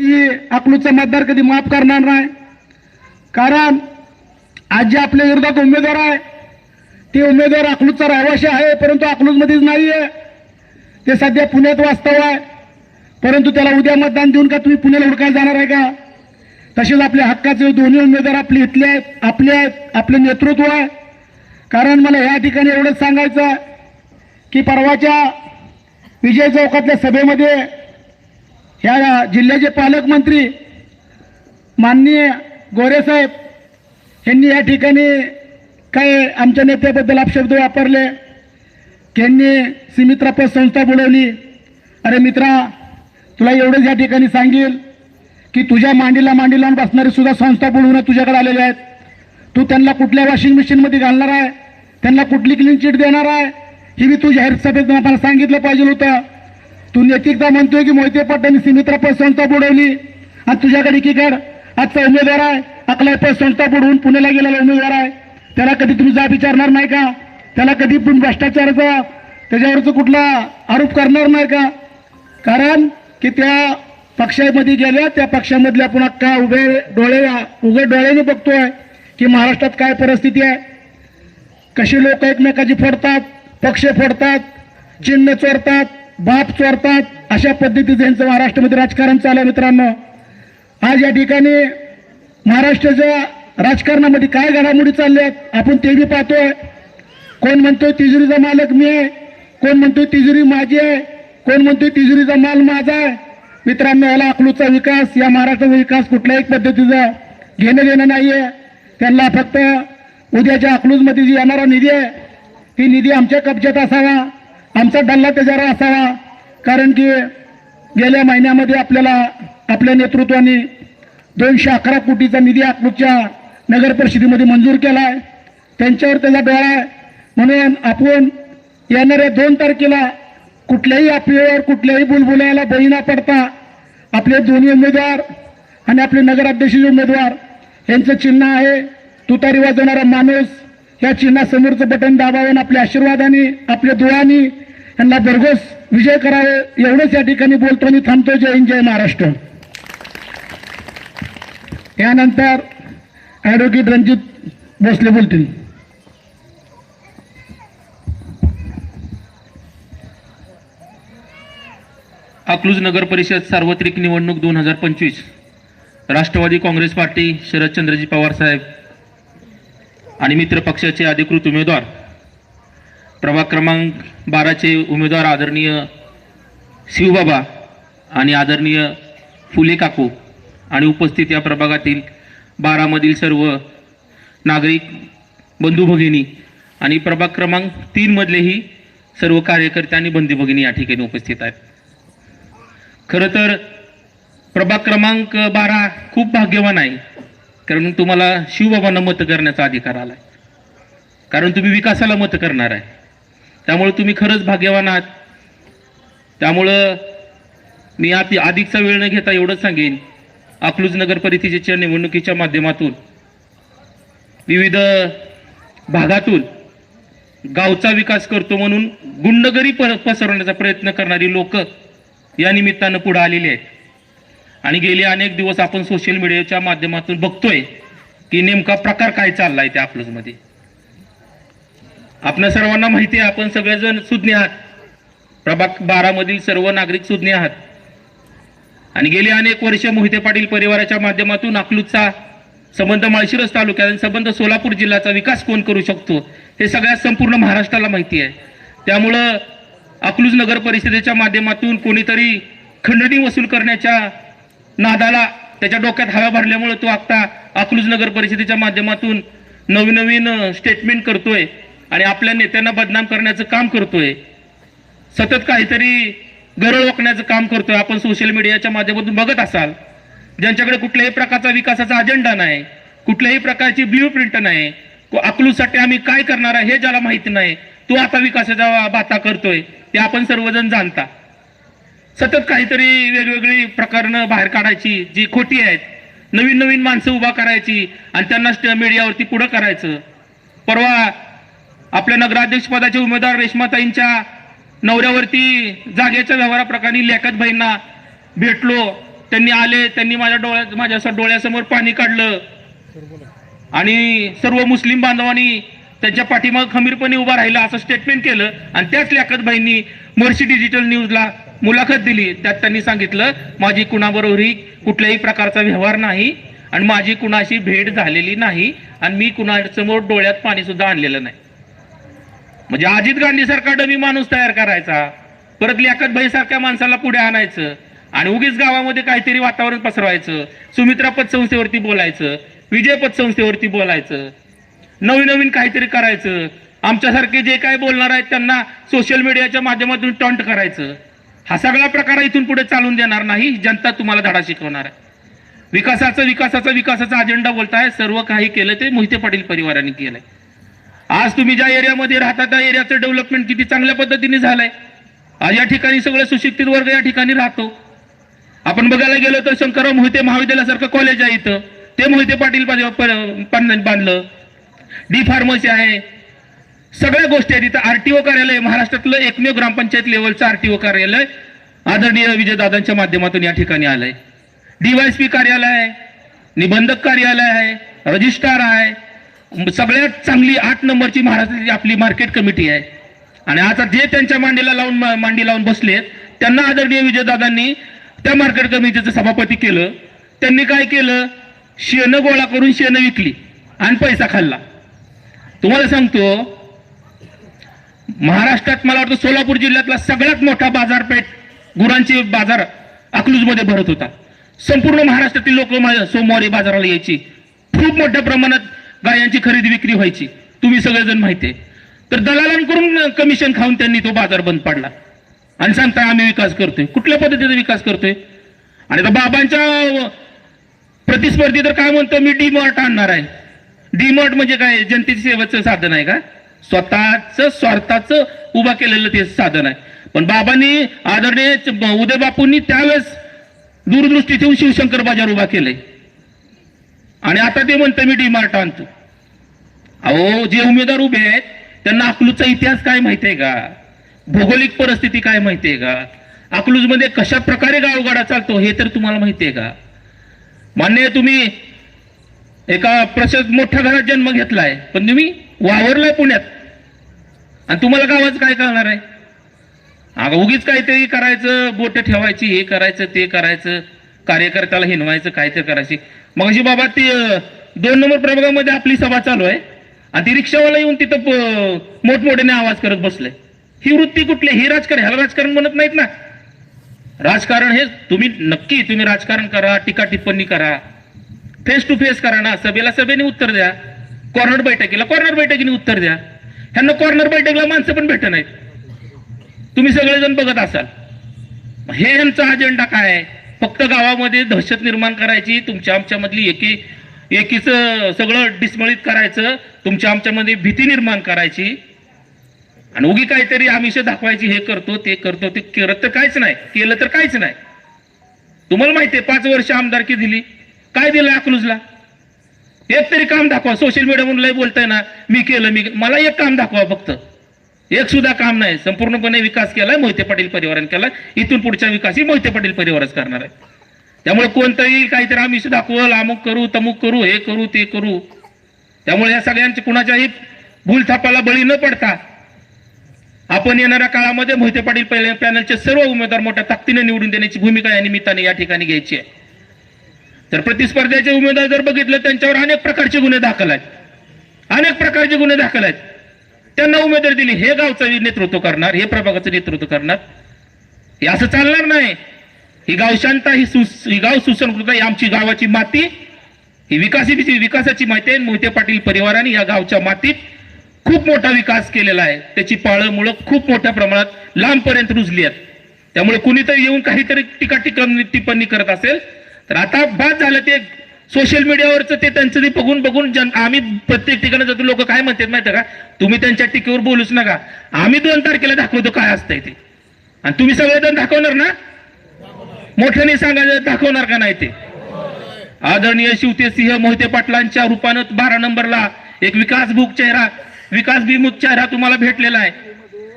ती अकलूजचा मतदार कधी माफ करणार नाही. कारण आज जे आपल्या विरोधात उमेदवार आहे ते उमेदवार अकलूजचा रहिवाशी आहे परंतु अकलूजमध्येच नाही आहे ते सध्या पुण्यात वास्तव आहे. परंतु त्याला उद्या मतदान देऊन का तुम्ही पुण्याला हुडकायला जाणार आहे का? तसेच आपल्या हक्काचे दोन्ही उमेदवार आपले इथले आहेत आपले आहेत आपले नेतृत्व आहे. कारण मला या ठिकाणी एवढंच सांगायचं आहे की परवाच्या विजय चौकातल्या सभेमध्ये ह्या जिल्ह्याचे पालकमंत्री माननीय गोरेसाहेब यांनी या ठिकाणी काय आमच्या नेत्याबद्दल अपशब्द वापरले. त्यांनी सीमित्रापद पत संस्था बोलवली अरे मित्रा तुला एवढंच या ठिकाणी सांगेल की तुझ्या मांडीला मांडी लावून बसणारी सुद्धा संस्था बोलवून तुझ्याकडे आलेल्या आहेत. तू त्यांना कुठल्या वॉशिंग मशीनमध्ये घालणार आहे? त्यांना कुठली क्लीन चिट देणार आहे? ही मी तू जाहीर सभेत मला सांगितलं पाहिजे होतं. तू नैतिकता म्हणतोय की मोहिते पाटलांनी सीमित पत संस्था बुडवली आणि तुझ्याकडे एकीकड. आजचा उमेदवार आहे. अकला पत संस्था बुडवून पुण्याला गेलेला उमेदवार आहे. त्याला कधी तुम्ही जाब विचारणार नाही का? त्याला कधी पण भ्रष्टाचाराचा त्याच्यावरचा कुठला आरोप करणार नाही का? कारण की त्या पक्षामध्ये गेल्या त्या पक्षामधल्या आपण अख्खा उभे डोळे उघड डोळ्याने बघतोय की महाराष्ट्रात काय परिस्थिती आहे? कशी लोक एकमेकाची फोडतात पक्ष फोडतात चिन्ह चोरतात बाप चोरतात अशा पद्धतीचं यांचं महाराष्ट्रामध्ये राजकारण चालू आहे मित्रांनो. आज या ठिकाणी महाराष्ट्राच्या राजकारणामध्ये काय घडामोडी चालल्यात आपण ते बी पाहतोय. कोण म्हणतोय तिजोरीचा मालक मी आहे कोण म्हणतोय तिजोरी माझी आहे कोण म्हणतोय तिजोरीचा माल माझा आहे. मित्रांनो याला अकलूचा विकास या महाराष्ट्राचा विकास कुठल्याही पद्धतीचा घेणं देणं आहे त्यांना फक्त उद्याच्या अकलूजमध्ये जी येणारा निधी आहे ती निधी आमच्या कब्जात असावा. आमचा डल्ला त्याच्यावर असावा कारण की गेल्या महिन्यामध्ये आपल्याला आपल्या नेतृत्वाने दोनशे अकरा कोटीचा निधी अकलूजच्या नगर परिषदेमध्ये मंजूर केला आहे त्यांच्यावर त्याचा डोळा आहे. म्हणून आपण येणाऱ्या दोन तारखेला कुठल्याही अफवेवर कुठल्याही बुलबुल्याला बळी न पडता आपले दोन्ही उमेदवार आणि आपले नगराध्यक्ष उमेदवार यांचं चिन्ह आहे. तुतारी वाजवणारा माणूस या चिन्हासमोरचं बटन दाबावून आपल्या आशीर्वादाने आपल्या दुआनी त्यांना भरघोस विजय करावे एवढंच या ठिकाणी बोलतो आणि थांबतो जय हिंद जय महाराष्ट्र. यानंतर ॲडव्होकेट रणजित भोसले बोलतील. अकलूज नगर परिषद सार्वत्रिक निवडणूक दोन हजार पंचवीस. राष्ट्रवादी काँग्रेस पार्टी शरदचंद्रजी पवार साहेब आणि मित्र पक्षाचे अधिकृत उमेदवार प्रभाग क्रमांक बाराचे उमेदवार आदरणीय शिवबाबा आणि आदरणीय फुले काकू आणि उपस्थित या प्रभागातील बारामधील सर्व नागरिक बंधू भगिनी आणि प्रभाग क्रमांक तीनमधलेही सर्व कार्यकर्ते आणि बंधू भगिनी या ठिकाणी उपस्थित आहेत. खरं तर प्रभाग क्रमांक बारा खूप भाग्यवान आहे कारण तुम्हाला शिवबाबांना मत करण्याचा अधिकार आला आहे कारण तुम्ही विकासाला मत करणार आहे. त्यामुळे तुम्ही खरंच भाग्यवान आहात. त्यामुळं मी आत अधिकचा वेळ न घेता एवढंच सांगेन. अकलूज नगर परिषदेच्या निवडणुकीच्या माध्यमातून विविध भागातून गावचा विकास करतो म्हणून गुंडगरी प पसरवण्याचा प्रयत्न करणारी लोक या निमित्तानं पुढे आलेली आहेत. आणि गेले अनेक दिवस आपण सोशल मीडियाच्या माध्यमातून बघतोय की नेमका प्रकार काय चाललाय त्या अकलूजमध्ये. आपल्या सर्वांना माहिती आहे आपण सगळेजण सुज्ञ आहात. प्रभाग बारामधील सर्व नागरिक सुज्ञ आहात. आणि गेली अनेक वर्ष मोहिते पाटील परिवाराच्या माध्यमातून अकलूजचा संबंध माळशिरस तालुक्यात आणि संबंध सोलापूर जिल्ह्याचा विकास कोण करू शकतो हे सगळ्या संपूर्ण महाराष्ट्राला माहिती आहे. त्यामुळं अकलूज नगर परिषदेच्या माध्यमातून कोणीतरी खंडणी वसूल करण्याच्या नादाला त्याच्या डोक्यात हवा भरल्यामुळे तो आता अकलूज नगर परिषदेच्या माध्यमातून नवीन नवीन स्टेटमेंट करतोय. आणि आपल्या नेत्यांना बदनाम करण्याचं काम करतोय. सतत काहीतरी गरळ ओकण्याचं काम करतोय. आपण सोशल मीडियाच्या माध्यमातून बघत असाल ज्यांच्याकडे कुठल्याही प्रकारचा विकासाचा अजेंडा नाही कुठल्याही प्रकारची ब्ल्यू प्रिंट नाही अकलूसाठी आम्ही काय करणार आहे हे ज्याला माहिती नाही तो आता विकासाच्या बाता करतोय ते आपण सर्वजण जाणता. सतत काहीतरी वेगवेगळी प्रकरणं बाहेर काढायची जी खोटी आहेत नवीन नवीन माणसं उभा करायची आणि त्यांना मीडियावरती पुढं करायचं. परवा आपल्या नगराध्यक्ष पदाचे उमेदवार रेश्माताईंच्या नवऱ्यावरती जागेच्या व्यवहाराप्रकरणी लेखत भाईंना भेटलो. त्यांनी आले त्यांनी माझ्या डोळ्या माझ्या डोळ्यासमोर पाणी काढलं. आणि सर्व मुस्लिम बांधवांनी त्यांच्या पाठीमाग खमीरपणे उभा राहिला असं स्टेटमेंट केलं. आणि त्याच लियाकतबाईंनी मर्सी डिजिटल न्यूजला मुलाखत दिली. त्यात त्यांनी सांगितलं माझी कुणाबरोबरही कुठल्याही प्रकारचा व्यवहार नाही आणि माझी कुणाशी भेट झालेली नाही आणि मी कुणासमोर डोळ्यात पाणी सुद्धा आणलेलं नाही. म्हणजे अजित गांधी सारखा डमी माणूस तयार करायचा परत लियाकतबाई सारख्या माणसाला पुढे आणायचं आणि उगीच गावामध्ये काहीतरी वातावरण पसरवायचं सुमित्रा पतसंस्थेवरती बोलायचं विजय पतसंस्थेवरती बोलायचं नवीन नवीन काहीतरी करायचं आमच्यासारखे जे काय बोलणार आहेत त्यांना सोशल मीडियाच्या माध्यमातून टॉन्ट करायचं. हा सगळा प्रकार इथून पुढे चालून देणार नाही जनता तुम्हाला धडा शिकवणार आहे. विकासाचा विकासाचा विकासाचा अजेंडा बोलताय सर्व काही केलं ते मोहिते पाटील परिवाराने केलंय. आज तुम्ही ज्या एरियामध्ये राहता त्या एरियाचं डेव्हलपमेंट किती चांगल्या पद्धतीने झालंय. आज या ठिकाणी सगळे सुशिक्षित वर्ग या ठिकाणी राहतो. आपण बघायला गेलो तर शंकरराव मोहिते महाविद्यालयासारखं कॉलेज आहे इथं. ते मोहिते पाटील बांधलं. डी फार्मसी आहे. सगळ्या गोष्टी आहेत. इथं आरटीओ कार्यालय महाराष्ट्रातलं एकमेव ग्रामपंचायत लेवलचं आरटीओ कार्यालय आदरणीय विजयदादांच्या माध्यमातून या ठिकाणी आलंय. डीवायसपी कार्यालय आहे. निबंधक कार्यालय आहे. रजिस्ट्रार आहे. सगळ्यात चांगली आठ नंबरची महाराष्ट्राची आपली मार्केट कमिटी आहे. आणि आता जे त्यांच्या मांडीला लावून मांडी लावून बसलेत त्यांना आदरणीय विजयदादांनी त्या मार्केट कमिटीचं सभापती केलं. त्यांनी काय केलं? शेणं गोळा करून शेणं विकली आणि पैसा खाल्ला. तुम्हाला सांगतो महाराष्ट्रात मला वाटतं सोलापूर जिल्ह्यातला सगळ्यात मोठा बाजारपेठ गुरांची बाजार अकलूजमध्ये भरत होता. संपूर्ण महाराष्ट्रातील लोक सोमवारी बाजाराला यायची. खूप मोठ्या प्रमाणात गायांची खरेदी विक्री व्हायची. तुम्ही सगळेजण माहिती आहे. तर दलालांकडून कमिशन खाऊन त्यांनी तो बाजार बंद पाडला. आणि सांगता आम्ही विकास करतोय. कुठल्या पद्धतीचा विकास करतोय? आणि आता बाबांच्या प्रतिस्पर्धी तर काय म्हणतो मी डीमार्ट आणणार आहे. डीमार्ट म्हणजे काय? जनतेची सेवेचं साधन आहे का? स्वतःच स्वार्थाचं उभा केलेलं ते साधन आहे. पण बाबांनी आदरणीय उदय बापूंनी त्यावेळेस दूरदृष्टी ठेवून शिवशंकर बाजार उभा केलंय. आणि आता ते म्हणतं मी डीमार्ट आणतो. अहो जे उमेदवार उभे आहेत त्यांना अकलूजचा इतिहास काय माहितीये का? भौगोलिक परिस्थिती काय माहितीये का? अकलूजमध्ये कशा प्रकारे गावगाडा चालतो हे तर तुम्हाला माहितीये का? मान्य तुम्ही एका प्रशस्त मोठ्या घरात जन्म घेतलाय पण तुम्ही वावरलाय पुण्यात. आणि तुम्हाला गावाचं काय कळणार आहे? अगं उगीच काहीतरी करायचं बोट ठेवायची हे करायचं ते करायचं कार्यकर्त्याला हिनवायचं काहीतरी करायची. मग अशी बाबा ती दोन नंबर प्रभागामध्ये आपली सभा चालू आहे. आणि ती रिक्षावाला येऊन तिथं मोठमोठ्याने आवाज करत बसले. ही वृत्ती कुठली? ही राजकारण. ह्याला राजकारण म्हणत नाहीत ना. राजकारण हे तुम्ही नक्की तुम्ही राजकारण करा टीका टिप्पणी करा. फेस टू फेस करा ना. सभेला सभेने उत्तर द्या. कॉर्नर बैठकीला कॉर्नर बैठकीने उत्तर द्या. ह्यांना कॉर्नर बैठकीला माणसं पण भेटत नाहीत. तुम्ही सगळेजण बघत असाल. हे यांचा अजेंडा काय आहे? फक्त गावामध्ये दहशत निर्माण करायची तुमच्या आमच्यामधली एकी एकीचं सगळं डिस्मळीत करायचं तुमच्या आमच्यामध्ये भीती निर्माण करायची. आणि उगी काहीतरी आमिष दाखवायची हे करतो ते करतो ते करत तर काहीच नाही केलं तर काहीच नाही. तुम्हाला माहिती आहे पाच वर्ष आमदारकी दिली. काय दिलं अकलूजला? एक तरी काम दाखवा सोशल मीडियावरून लय बोलताय ना मी केलं मी मला एक काम दाखवा फक्त. एक सुद्धा काम नाही. संपूर्णपणे विकास केलाय मोहिते पाटील परिवाराने केलाय. इथून पुढचा विकासही मोहिते पाटील परिवारच करणार आहे. त्यामुळे कोणतंही काहीतरी आम्ही सुद्धा कोल अमुक करू तमुक करू हे करू ते करू. त्यामुळे या सगळ्यांच्या कुणाच्याही भूलथापाला बळी न पडता आपण येणाऱ्या काळामध्ये मोहिते पाटील पहिले पॅनलचे सर्व उमेदवार मोठ्या ताकदीने निवडून देण्याची भूमिका या निमित्ताने या ठिकाणी घ्यायची आहे. तर प्रतिस्पर्ध्याचे उमेदवार जर बघितलं त्यांच्यावर अनेक प्रकारचे गुन्हे दाखल आहेत. अनेक प्रकारचे गुन्हे दाखल आहेत. त्यांना उमेदवारी दिली. हे गावचं नेतृत्व करणार हे प्रभागाचं नेतृत्व करणार. हे असं चालणार नाही. ही गाव शांता ही सुस ही गाव सुसंस्कृत ही आमची गावाची माती. ही विकासाची विकासाची माहिती आहे. मोहिते पाटील परिवाराने या गावच्या मातीत खूप मोठा विकास केलेला आहे. त्याची पाळं मुळं खूप मोठ्या प्रमाणात लांबपर्यंत रुजली आहेत. त्यामुळे कुणीतरी येऊन काहीतरी टीका टिप्पणी करत असेल तर आता बाद झालं ते सोशल मीडियावरचं ते त्यांचं ते बघून बघून जन आम्ही प्रत्येक ठिकाणी जातो लोक काय म्हणतात माहिती का? तुम्ही त्यांच्या टीकेवर बोलूच नका. आम्ही दोन तारखेला दाखवतो काय असतंय ते. आणि तुम्ही सगळेजण दाखवणार ना? मोठ्याने सांगायचं दाखवणार का नाही ते? आदरणीय शिवतेसिंह मोहिते पाटलांच्या रूपानं बारा नंबरला एक विकासभूक चेहरा विकास विमुख चेहरा तुम्हाला भेटलेला आहे.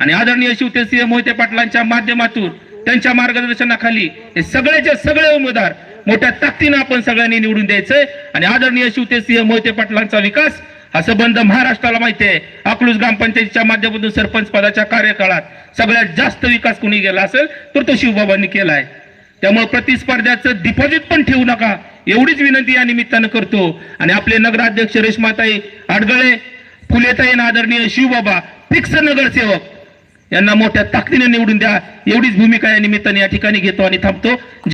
आणि आदरणीय शिवतेसिंह मोहिते पाटलांच्या माध्यमातून त्यांच्या मार्गदर्शनाखाली हे सगळेचे सगळे उमेदवार मोठ्या ताकदीनं आपण सगळ्यांनी निवडून द्यायचंय. आणि आदरणीय शिवते मोहिते पाटलांचा विकास हा संबंध महाराष्ट्राला माहिती आहे. अकलूज ग्रामपंचायतीच्या माध्यमातून सरपंच पदाच्या कार्यकाळात सगळ्यात जास्त विकास कुणी केला असेल तर तो शिवबाबांनी केलाय त्यामुळे प्रतिस्पर्ध्याचं डिपॉझिट पण ठेवू नका. एवढीच विनंती या निमित्तानं करतो. आणि आपले नगराध्यक्ष रेश्माताई आडगळे फुलेताई आदरणीय शिवबाबा फिक्स नगरसेवक यांना मोठ्या ताकदीने निवडून द्या. एवढीच भूमिका या निमित्ताने या ठिकाणी घेतो आणि थांबतो.